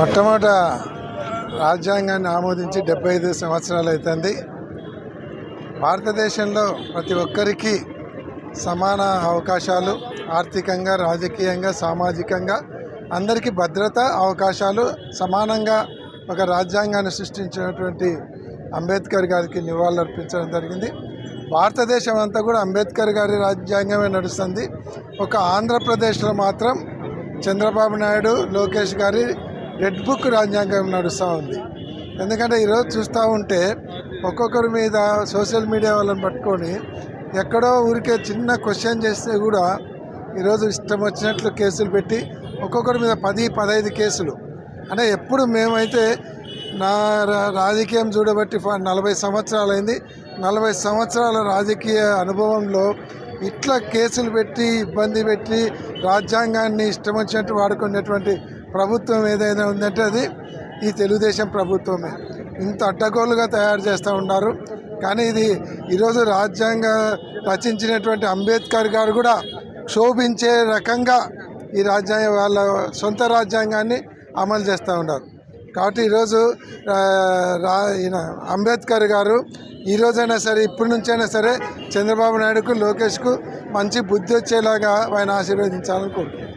మొట్టమొదట రాజ్యాంగాన్ని ఆమోదించి డెబ్బై ఐదు సంవత్సరాలు అవుతుంది భారతదేశంలో ప్రతి ఒక్కరికి సమాన అవకాశాలు ఆర్థికంగా రాజకీయంగా సామాజికంగా అందరికీ భద్రత అవకాశాలు సమానంగా ఒక రాజ్యాంగాన్ని సృష్టించినటువంటి అంబేద్కర్ గారికి నివాళులర్పించడం జరిగింది. భారతదేశం అంతా కూడా అంబేద్కర్ గారి రాజ్యాంగమే నడుస్తుంది. ఒక ఆంధ్రప్రదేశ్లో మాత్రం చంద్రబాబు నాయుడు లోకేష్ గారి రెడ్ బుక్ రాజ్యాంగం నడుస్తూ ఉంది. ఎందుకంటే ఈరోజు చూస్తూ ఉంటే ఒక్కొక్కరి మీద సోషల్ మీడియా వాళ్ళని పట్టుకొని ఎక్కడో ఊరికే చిన్న క్వశ్చన్ చేస్తే కూడా ఈరోజు ఇష్టం వచ్చినట్లు కేసులు పెట్టి ఒక్కొక్కరి మీద పది పదహైదు కేసులు. అంటే ఎప్పుడు మేమైతే నా రా- రాజకీయం చూడబట్టి ఫ- నలభై సంవత్సరాలైంది నలభై సంవత్సరాల రాజకీయ అనుభవంలో ఇట్లా కేసులు పెట్టి ఇబ్బంది పెట్టి రాజ్యాంగాన్ని ఇష్టం వచ్చినట్టు వాడుకునేటువంటి ప్రభుత్వం ఏదైనా ఉందంటే అది ఈ తెలుగుదేశం ప్రభుత్వమే. ఇంత అడ్డగోలుగా తయారు చేస్తూ ఉన్నారు. కానీ ఇది ఈరోజు రాజ్యాంగ రచించినటువంటి అంబేద్కర్ గారు కూడా క్షోభించే రకంగా ఈ రాజ్యాంగ వాళ్ళ సొంత రాజ్యాంగాన్ని అమలు చేస్తూ ఉన్నారు. కాబట్టి ఈరోజు ఈయన అంబేద్కర్ గారు ఈరోజైనా సరే ఇప్పటి నుంచైనా సరే చంద్రబాబు నాయుడుకు లోకేష్కు మంచి బుద్ధి వచ్చేలాగా ఆయన ఆశీర్వదించాలని కోరుకుంటున్నాను.